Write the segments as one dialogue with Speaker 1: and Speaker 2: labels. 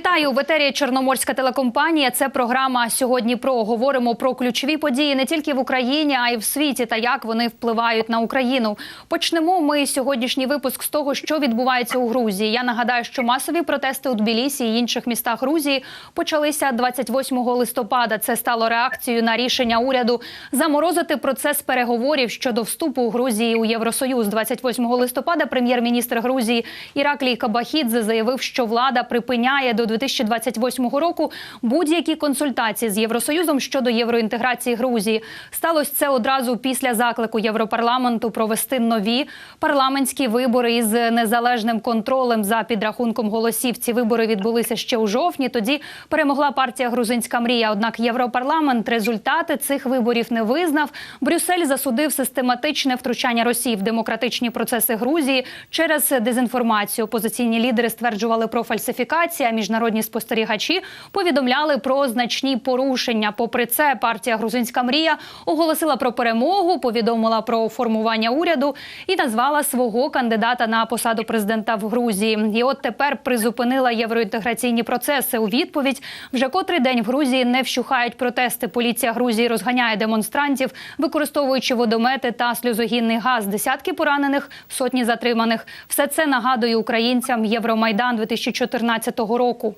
Speaker 1: tá Вітаю в етері Чорноморська телекомпанія. Це програма сьогодні. Про говоримо про ключові події не тільки в Україні, а й в світі та як вони впливають на Україну. Почнемо ми сьогоднішній випуск з того, що відбувається у Грузії. Я нагадаю, що масові протести у Тбілісі і інших містах Грузії почалися 28 листопада. Це стало реакцією на рішення уряду заморозити процес переговорів щодо вступу Грузії у Євросоюз. 28 листопада прем'єр-міністр Грузії Іраклій Кабахідзе заявив, що влада припиняє до 2028 року будь-які консультації з Євросоюзом щодо євроінтеграції Грузії. Сталося це одразу після заклику Європарламенту провести нові парламентські вибори із незалежним контролем за підрахунком голосів. Ці вибори відбулися ще у жовтні. Тоді перемогла партія Грузинська мрія. Однак Європарламент результати цих виборів не визнав. Брюссель засудив систематичне втручання Росії в демократичні процеси Грузії через дезінформацію. Опозиційні лідери стверджували про фальсифікації. а Міжнародні спостерігачі повідомляли про значні порушення. Попри це, партія Грузинська мрія оголосила про перемогу, повідомила про формування уряду і назвала свого кандидата на посаду президента в Грузії. І от тепер призупинила євроінтеграційні процеси. У відповідь вже котрий день в Грузії не вщухають протести. Поліція Грузії розганяє демонстрантів, використовуючи водомети та сльозогінний газ. Десятки поранених, сотні затриманих. Все це нагадує українцям Євромайдан 2014 року.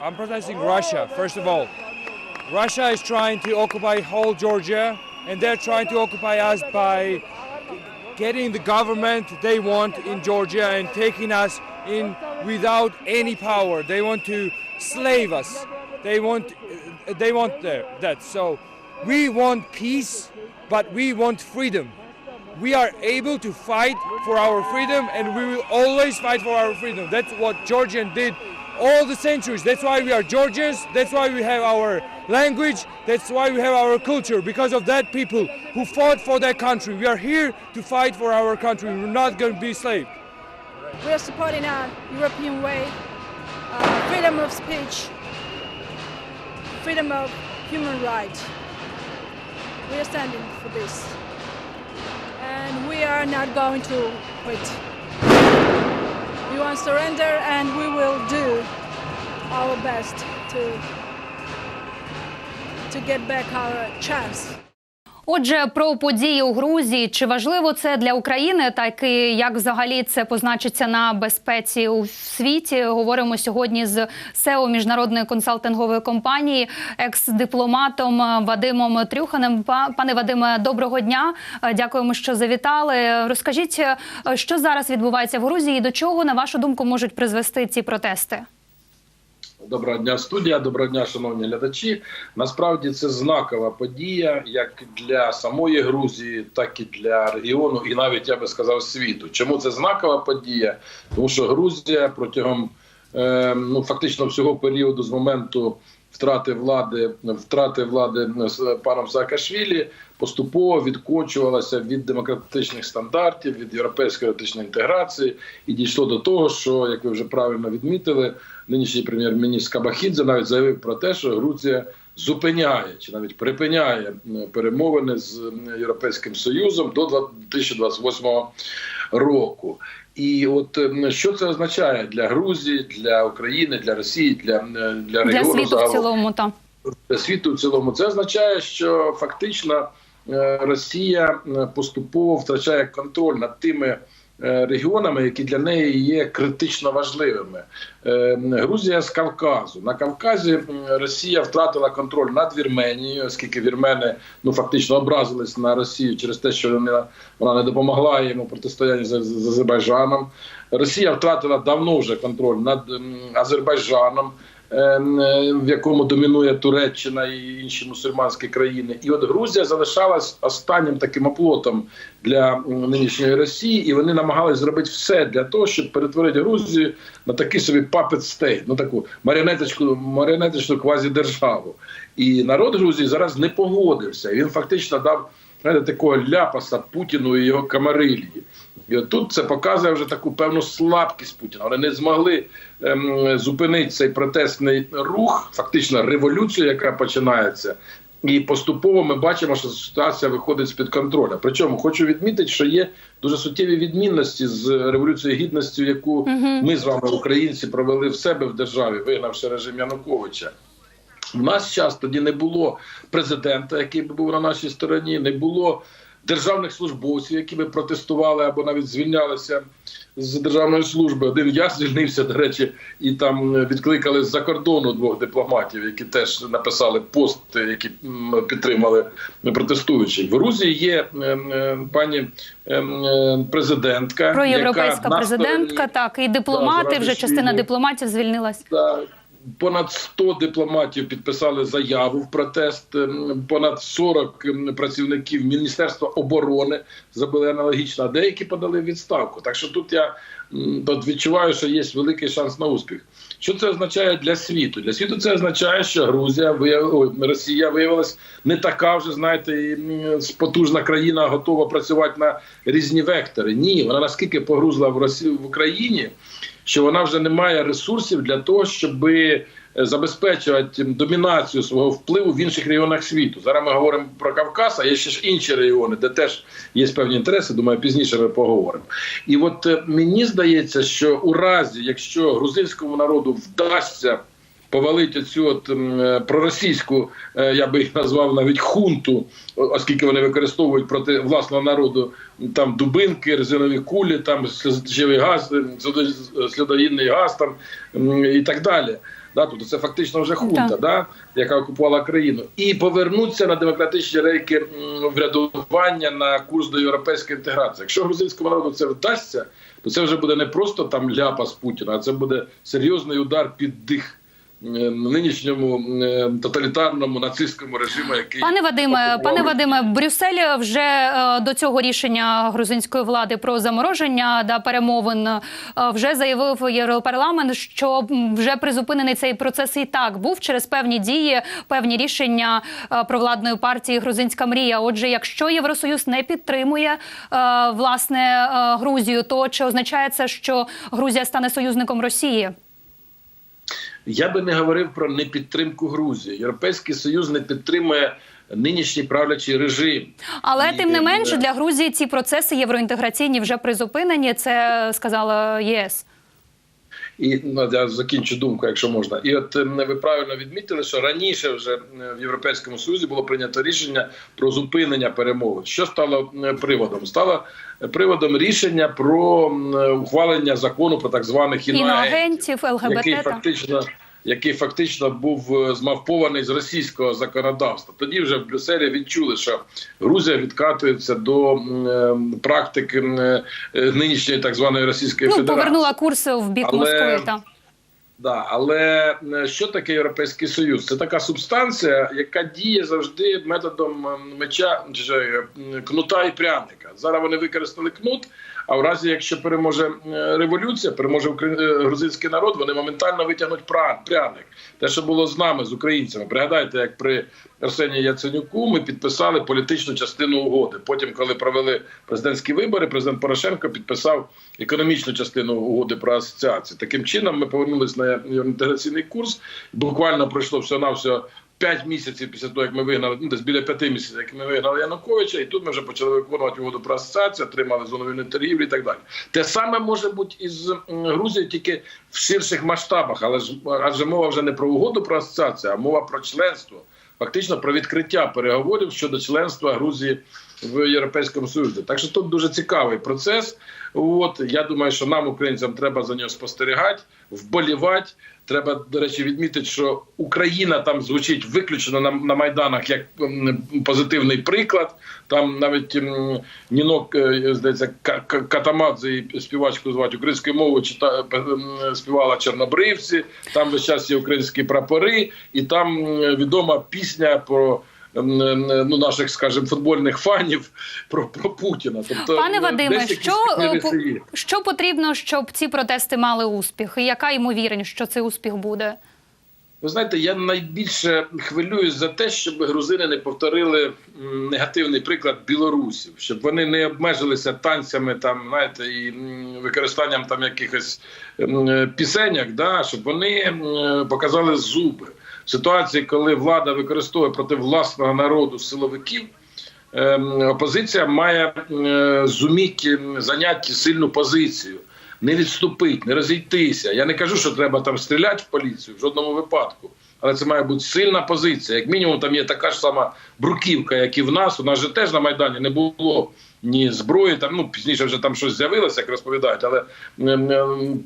Speaker 2: I'm protesting Russia, first of all. Russia is trying to occupy whole Georgia, and they're trying to occupy us by getting the government they want in Georgia and taking us in without any power. They want to slave us. They want, they want that. So we want peace, but we want freedom. We are able to fight for our freedom, and we will always fight for our freedom. That's what Georgian did all the centuries. That's why we are Georgians. That's why we have our language. That's why we have our culture. Because of that people who fought for their country. We are here to fight for our country. We're not going to be slaves.
Speaker 3: We are supporting a European way, uh, freedom of speech, freedom of human rights. We are standing for this. And we are not going to quit. We want surrender and we will do our best to, to get back our chance.
Speaker 1: Отже, про події у Грузії чи важливо це для України, так і як взагалі це позначиться на безпеці у світі? Говоримо сьогодні з СЕО міжнародної консалтингової компанії, екс-дипломатом Вадимом Трюханим. Па- Пане Вадиме, доброго дня. Дякуємо, що завітали. Розкажіть, що зараз відбувається в Грузії, і до чого на вашу думку можуть призвести ці протести?
Speaker 4: Доброго дня, студія. Доброго дня, шановні глядачі. Насправді це знакова подія, як для самої Грузії, так і для регіону, і навіть я би сказав світу. Чому це знакова подія? Тому що Грузія протягом е, ну фактично всього періоду з моменту втрати влади, втрати влади з паном Саакашвілі поступово відкочувалася від демократичних стандартів, від європейської етичної інтеграції, і дійшло до того, що як ви вже правильно відмітили, нинішній прем'єр-міністр Кабахідзе навіть заявив про те, що Грузія зупиняє чи навіть припиняє перемовини з європейським союзом до 2028 року. І от що це означає для Грузії, для України, для Росії, для, для
Speaker 1: Для світу в цілому та
Speaker 4: для світу в цілому. Це означає, що фактично е, Росія поступово втрачає контроль над тими. Е, Регіонами, які для неї є критично важливими, Е, Грузія з Кавказу на Кавказі Росія втратила контроль над Вірменією, оскільки вірмени ну фактично образились на Росію через те, що вона, не допомогла йому протистоянні з Азербайджаном. Росія втратила давно вже контроль над Азербайджаном ем, е, в якому домінує Туреччина і інші мусульманські країни. І от Грузія залишалась останнім таким оплотом для нинішньої Росії, і вони намагались зробити все для того, щоб перетворити Грузію на такий собі puppet state, ну таку маріонеточку, маріонеточну квазідержаву. І народ Грузії зараз не погодився. Він фактично дав такого ляпаса Путіну і його камарилії. І тут це показує вже таку певну слабкість Путіна. Вони не змогли ем, зупинити цей протестний рух, фактично революцію, яка починається. І поступово ми бачимо, що ситуація виходить з під контролю. Причому хочу відмітити, що є дуже суттєві відмінності з революцією гідності, яку ми з вами, українці, провели в себе в державі, вигнавши режим Януковича. В нас час тоді не було президента, який би був на нашій стороні, не було державних службовців, які би протестували або навіть звільнялися з державної служби. Один я звільнився, до речі, і там відкликали з-за кордону двох дипломатів, які теж написали пост, які підтримали протестуючих. В Грузії є пані президентка,
Speaker 1: Проєвропейська
Speaker 4: яка на
Speaker 1: президентка, так і дипломати. Вже частина дипломатів звільнилась.
Speaker 4: та понад 100 дипломатів підписали заяву в протест. ем, Понад 40 ем, працівників Міністерства оборони зробили аналогічно, а деякі подали відставку. Так що тут я от відчуваю, що є великий шанс на успіх. Що це означає для світу? Для світу це означає, що Грузія вияв... Росія виявилась не така вже, знаєте, потужна країна, готова працювати на різні вектори. Ні, вона наскільки погрузла в Росію в Україні що вона вже не має ресурсів для того, щоб забезпечувати домінацію свого впливу в інших регіонах світу. Зараз ми говоримо про Кавказ, а є ще ж інші регіони, де теж є певні інтереси. Думаю, пізніше ми поговоримо. І от е, мені здається, що у разі, якщо грузинському народу вдасться повалити цю от е, проросійську, е, я би їх назвав навіть хунту, оскільки вони використовують проти власного народу там дубинки, резинові кулі, там сльозоточивий газ, е, сльодо- газ там і так далі. Да, тобто це фактично вже хунта,
Speaker 1: Так.
Speaker 4: да, яка окупувала країну, і повернуться на демократичні рейки врядування на курс до європейської інтеграції. Якщо грузинському народу це вдасться, то це вже буде не просто там ляпа з Путіна, а це буде серйозний удар під дих нинішньому е, тоталітарному нацистському режиму, який
Speaker 1: Пане Вадиме, пане Вадиме, Брюссель вже е, до цього рішення грузинської влади про замороження да перемовин е, вже заявив Європарламент, що вже призупинений цей процес і так був через певні дії, певні рішення е, провладної партії Грузинська мрія. Отже, якщо Євросоюз не підтримує е, власне е, Грузію, то чи означає це, що Грузія стане союзником Росії?
Speaker 4: Я би не говорив про непідтримку Грузії. Європейський союз не підтримує нинішній правлячий режим.
Speaker 1: Але
Speaker 4: І,
Speaker 1: тим не
Speaker 4: е,
Speaker 1: менше для Грузії ці процеси євроінтеграційні вже призупинені. Це сказала ЄС.
Speaker 4: І ну, я закінчу думку, якщо можна. І от е, ви правильно відмітили, що раніше вже е, в Європейському Союзі було прийнято рішення про зупинення перемовин. Що стало приводом? Стало е, приводом рішення про е, ухвалення закону про так званих іноагентів,
Speaker 1: Іноагентів, ЛГБТ. який
Speaker 4: фактично. Який фактично був е, змавпований з російського законодавства, тоді вже в Брюсселі відчули, що Грузія відкатується до е, практики е, нинішньої так званої Російської
Speaker 1: Ну,
Speaker 4: Федерації.
Speaker 1: повернула курс в бік
Speaker 4: Але-
Speaker 1: Москви. Та.
Speaker 4: Да, але е, що таке Європейський Союз? Це така субстанція, яка діє завжди методом е, меча кнута і пряника. Зараз вони використали кнут. А в разі, якщо переможе е, революція, переможе е, грузинський народ, вони моментально витягнуть пряник. Те, що було з нами, з українцями. Пригадайте, як при Арсенії Яценюку ми підписали політичну частину угоди. Потім, коли провели президентські вибори, президент Порошенко підписав економічну частину угоди про асоціацію. Таким чином, ми повернулися на інтеграційний курс. Буквально пройшло все на все. П'ять місяців після того, як ми вигнали, ну десь біля п'яти місяців, як ми вигнали Януковича, і тут ми вже почали виконувати угоду про асоціацію, отримали зону вільної торгівлі і так далі. Те саме може бути і з Грузією, тільки в ширших масштабах, але ж адже мова вже не про угоду про асоціацію, а мова про членство. Фактично про відкриття переговорів щодо членства Грузії в Європейському Союзі. Так що тут дуже цікавий процес. От я думаю, що нам, українцям, треба за нього спостерігати, вболівати. Треба, до речі, відмітити, що Україна там звучить виключно на, на майданах як позитивний приклад. Там навіть Нінок, е, здається, Ка- Ка- Катамадзе співачку звати українською мовою чита, м, співала Чорнобривці. Там весь час є українські прапори, і там відома пісня про. Ну, наших, скажімо, футбольних фанів про, про Путіна. Тобто,
Speaker 1: Пане
Speaker 4: е,
Speaker 1: Вадиме, що, е. Що потрібно, щоб ці протести мали успіх? І яка ймовірність, що цей успіх буде?
Speaker 4: Ви знаєте, я найбільше хвилююсь за те, щоб грузини не повторили негативний приклад білорусів, щоб вони не обмежилися танцями, там знаєте, і використанням там якихось пісеньок, да, щоб вони показали зуби. Ситуації, коли влада використовує проти власного народу силовиків. ем, Опозиція має е, зуміти зайняти сильну позицію, не відступити, не розійтися. Я не кажу, що треба там стріляти в поліцію в жодному випадку, але це має бути сильна позиція. Як мінімум, там є така ж сама бруківка, як і в нас. У нас же теж на майдані не було ні зброї. Там ну пізніше вже там щось з'явилося, як розповідають. Але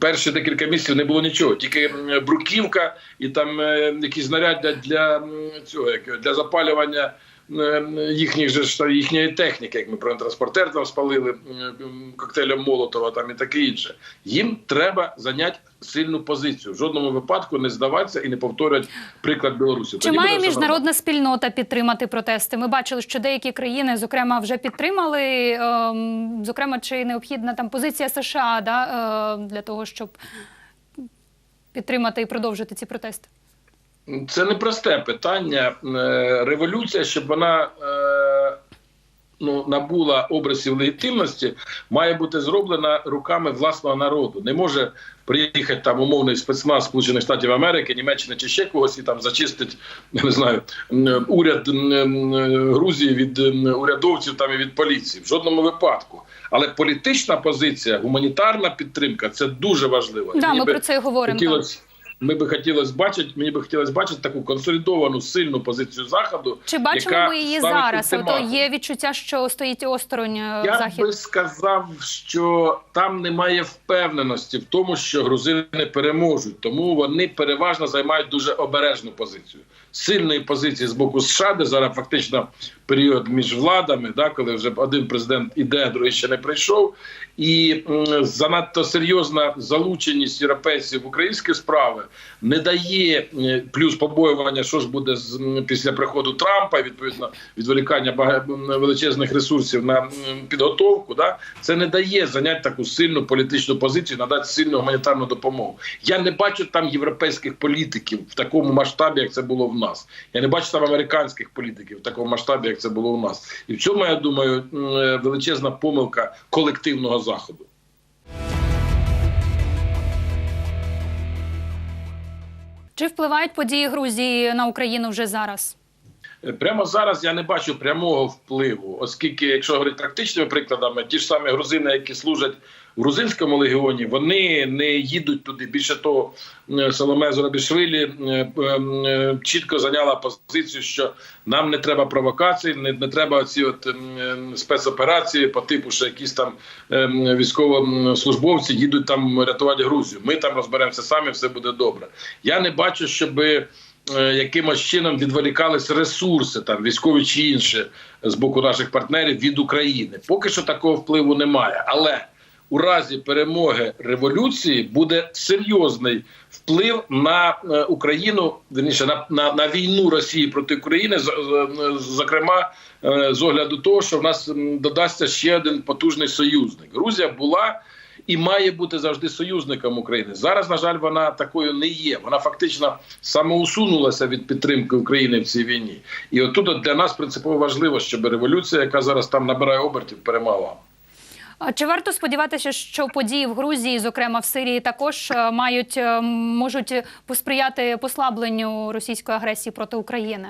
Speaker 4: перші декілька місяців не було нічого. Тільки бруківка і там е, якісь знаряддя для цього як, для запалювання. Е, Їхніх же їхньої техніки, як ми про транспортер там спалили коктейлем Молотова, там і таке інше. Їм треба зайняти сильну позицію. В жодному випадку не здаватися і не повторювати приклад Білорусі.
Speaker 1: Чи
Speaker 4: Тоді
Speaker 1: має міжнародна спільнота підтримати протести? Ми бачили, що деякі країни, зокрема, вже підтримали. ем, Зокрема, чи необхідна там позиція США да, е, для того, щоб підтримати і продовжити ці протести?
Speaker 4: Це непросте питання. Е, Революція, щоб вона е, ну, набула образів легітимності, має бути зроблена руками власного народу. Не може приїхати там умовний спецназ Сполучених Штатів Америки, Німеччини чи ще когось і там зачистить, не знаю, уряд Грузії від урядовців там і від поліції. В жодному випадку. Але політична позиція, гуманітарна підтримка це дуже важливо.
Speaker 1: Да, ми про це і говоримо.
Speaker 4: хотілося ми би хотілося бачити, мені би хотілося бачити таку консолідовану сильну позицію заходу.
Speaker 1: Чи бачимо
Speaker 4: яка
Speaker 1: ми її зараз? Ото є відчуття, що стоїть осторонь е,
Speaker 4: Я
Speaker 1: захід.
Speaker 4: би сказав, що там немає впевненості в тому, що грузини переможуть, тому вони переважно займають дуже обережну позицію. Сильної позиції з боку США, де зараз фактично період між владами, да, коли вже один президент іде, другий ще не прийшов, і занадто серйозна залученість європейців в українські справи не дає е, плюс побоювання, що ж буде з після приходу Трампа, відповідно відволікання величезних ресурсів на підготовку. Да, це не дає зайняти таку сильну політичну позицію, надати сильну гуманітарну допомогу. Я не бачу там європейських політиків в такому масштабі, як це було в нас. Я не бачу там американських політиків в такому масштабі, як це було в нас. І в цьому я думаю е, величезна помилка колективного заходу.
Speaker 1: Чи впливають події Грузії на Україну вже зараз?
Speaker 4: Е, Прямо зараз я не бачу прямого впливу, оскільки, якщо говорити практичними прикладами, ті ж самі грузини, які служать в грузинському легіоні, вони не їдуть туди. Більше того, е, Соломе Зорабішвілі е, е, чітко зайняла позицію, що нам не треба провокацій, не, не треба ці от спецоперації по типу, що якісь там військовослужбовці їдуть там рятувати Грузію. Ми там розберемося самі, все буде добре. Я не бачу, щоби якимось чином відволікались ресурси, там військові чи інші з боку наших партнерів від України. Поки що такого впливу немає. Але у разі перемоги революції буде серйозний вплив на е, Україну, верніше на, на, на війну Росії проти України, з- зокрема е, з огляду того, що в нас додасться ще один потужний союзник. Грузія була і має бути завжди союзником України. Зараз, на жаль, вона такою не є. Вона фактично самоусунулася від підтримки України в цій війні. І отут для нас принципово важливо, щоб революція, яка зараз там набирає обертів, перемагала.
Speaker 1: Чи варто сподіватися, що події в Грузії, зокрема в Сирії, також е, мають е, можуть посприяти послабленню російської агресії проти України?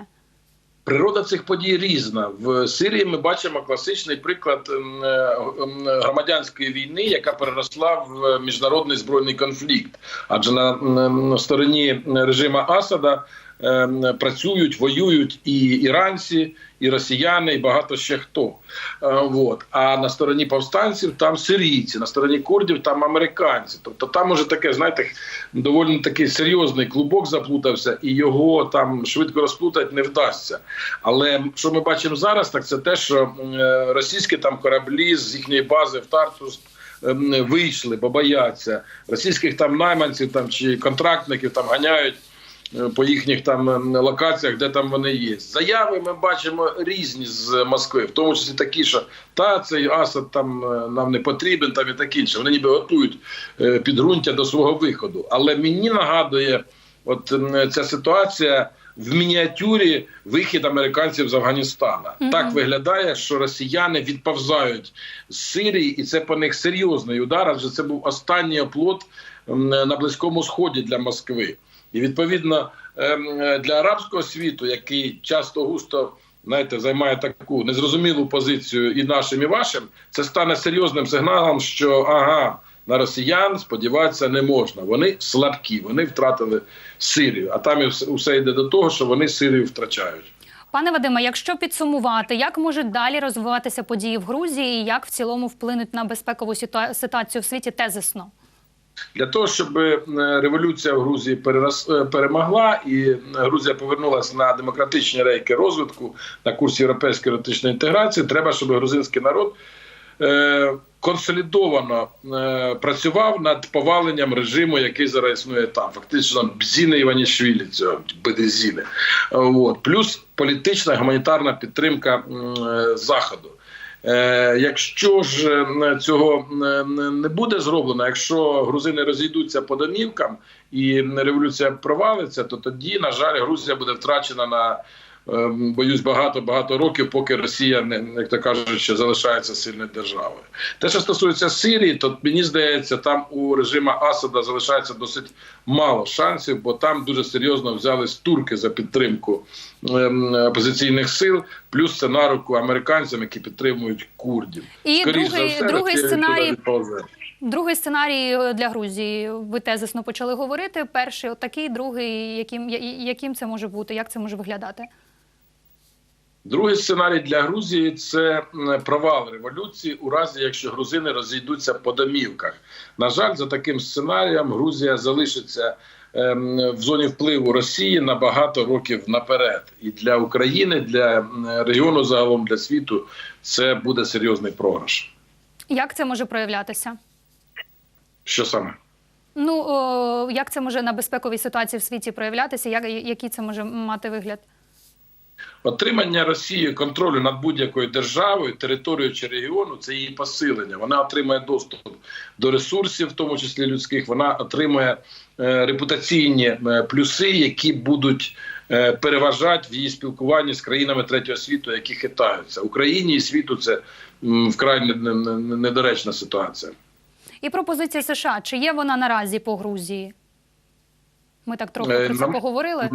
Speaker 4: Природа цих подій різна. В Сирії ми бачимо класичний приклад е, громадянської війни, яка переросла в міжнародний збройний конфлікт. Адже на, стороні режима Асада працюють, воюють і іранці, і росіяни, і багато ще хто. Е, Вот. А на стороні повстанців там сирійці, на стороні курдів там американці. Тобто там уже таке, знаєте, доволі такий серйозний клубок заплутався, і його там швидко розплутати не вдасться. Але що ми бачимо зараз, так це те, що е, російські там кораблі з їхньої бази в Тартус. ем, Вийшли, бо бояться російських там найманців там чи контрактників там ганяють е, по їхніх там ем, локаціях, де там вони є. Заяви ми бачимо різні з Москви, в тому числі такі, що та цей Асад там е, нам не потрібен, там і таке інше. Вони ніби готують е, підґрунтя до свого виходу. Але мені нагадує, от ця ситуація. В мініатюрі вихід американців з Афганістана
Speaker 1: Мгм.
Speaker 4: так виглядає, що росіяни відповзають з Сирії, і це по них серйозний удар. Адже це був останній оплот на близькому сході для Москви. І відповідно ем, е, для арабського світу, який часто густо знаєте, займає таку незрозумілу позицію і нашим, і вашим, це стане серйозним сигналом, що ага. На росіян сподіватися не можна. Вони слабкі, вони втратили Сирію. А там і все- йде до того, що вони Сирію втрачають.
Speaker 1: Пане Вадиме, якщо підсумувати, як можуть далі розвиватися події в Грузії, і як в цілому вплинуть на безпекову ситуацію в світі тезисно?
Speaker 4: Для того, щоб е, революція в Грузії перерос, е, перемогла і е, Грузія повернулася на демократичні рейки розвитку на курс європейської політичної інтеграції, треба, щоб грузинський народ консолідовано працював над поваленням режиму, який зараз існує там. Фактично Бзіни Іванішвілі, цього Бедезіни. От. Плюс політична гуманітарна підтримка Заходу. Е, якщо ж е, цього е, не буде зроблено, якщо грузини розійдуться по домівкам і революція провалиться, то тоді, на жаль, Грузія буде втрачена на боюсь багато багато років, поки Росія не як то кажуть, що залишається сильною державою. Те, що стосується Сирії, то мені здається, там у режима Асада залишається досить мало шансів, бо там дуже серйозно взялись турки за підтримку ем, опозиційних сил, плюс це на руку американцям, які підтримують курдів.
Speaker 1: І
Speaker 4: Скоріш
Speaker 1: другий-
Speaker 4: за все,
Speaker 1: другий сценарій- Другий сценарій е, для Грузії. Ви тезисно почали говорити. Перший отакий, другий, яким, яким це може бути, як це може виглядати?
Speaker 4: Другий сценарій для Грузії це провал революції у разі, якщо грузини розійдуться по домівках. На жаль, за таким сценарієм Грузія залишиться ем, в зоні впливу Росії на багато років наперед. І для України, для регіону загалом для світу це буде серйозний програш.
Speaker 1: Як це може проявлятися?
Speaker 4: Що саме?
Speaker 1: Ну о, як це може на безпековій ситуації в світі проявлятися? Як який це може мати вигляд?
Speaker 4: Отримання Росії контролю над будь-якою державою, територією чи регіону це її посилення. Вона отримує доступ до ресурсів, в тому числі людських. Вона отримує е, репутаційні е, плюси, які будуть е, переважати в її спілкуванні з країнами третього світу, які хитаються Україні і світу. Це вкрай не- не- не- недоречна ситуація.
Speaker 1: І пропозиція США чи є вона наразі по Грузії? Ми так трохи про це поговорили.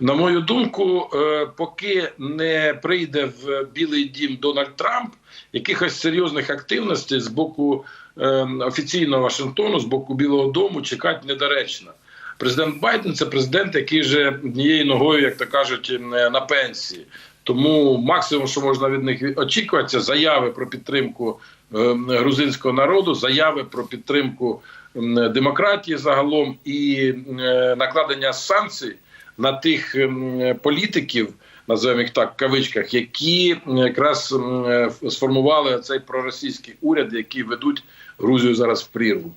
Speaker 4: На мою думку, е, поки не прийде в Білий Дім Дональд Трамп, якихось серйозних активностей з боку е, офіційного Вашингтону, з боку Білого Дому, чекати недоречно. Президент Байден це президент, який вже однією ногою, як то кажуть, е, на пенсії. Тому максимум, що можна від них очікувати, це заяви про підтримку грузинського народу, заяви про підтримку демократії загалом і накладення санкцій на тих ем, політиків, називаємо їх так в кавичках, які якраз е, сформували цей проросійський уряд, які ведуть Грузію зараз в прірву.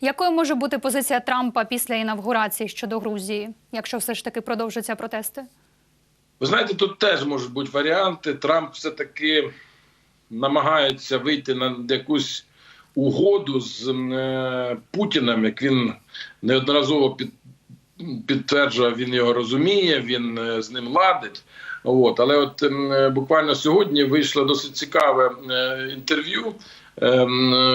Speaker 1: Якою може бути позиція Трампа після інавгурації щодо Грузії, якщо все ж таки продовжаться протести?
Speaker 4: Ви знаєте, тут теж можуть бути варіанти. Трамп все-таки намагається вийти на якусь угоду з е, Путіним, як він неодноразово під, підтверджував, він його розуміє, він е, з ним ладить. От, але от е, буквально сьогодні вийшло досить цікаве інтерв'ю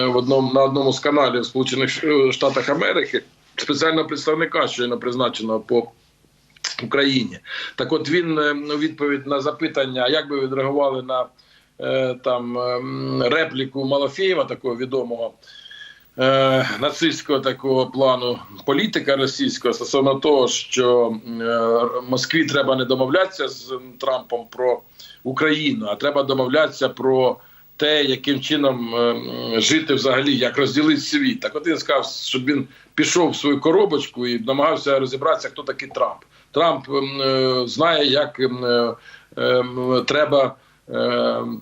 Speaker 4: в одному на одному з каналів Сполучених Штатах Америки спеціального представника, щойно призначеного по Україні. Так, от він у відповідь на запитання, як би відреагували на там ем, репліку Малафєєва, такого відомого е, нацистського такого плану політика російського стосовно того, що е, Москві треба не домовлятися з Трампом про Україну, а треба домовлятися про те, яким чином е, жити взагалі, як розділити світ. Так от він сказав, щоб він пішов в свою коробочку і намагався розібратися, хто такий Трамп. Трамп ем, е, знає, як е, ем, треба е,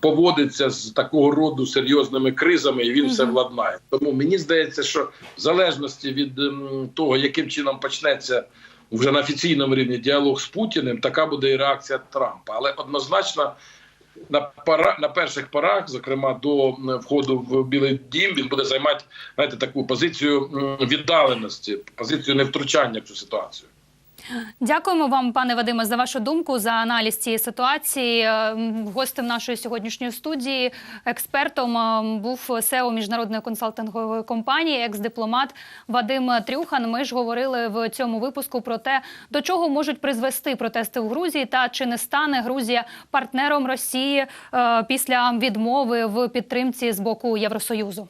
Speaker 4: поводиться з такого роду серйозними кризами, і він все владнає. Тому мені здається, що в залежності від ем, того, яким чином почнеться вже на офіційному рівні діалог з Путіним, така буде і реакція Трампа. Але однозначно. На пора на перших порах, зокрема до входу в Білий Дім, він буде займати знаєте, таку позицію віддаленості, позицію невтручання в цю ситуацію.
Speaker 1: Дякуємо вам, пане Вадиме, за вашу думку за аналіз цієї ситуації. Е, Гостем нашої сьогоднішньої студії експертом е, був СЕО міжнародної консалтингової компанії, екс-дипломат Вадим Трюхан. Ми ж говорили в цьому випуску про те, до чого можуть призвести протести в Грузії, та чи не стане Грузія партнером Росії е, після відмови в підтримці з боку Євросоюзу.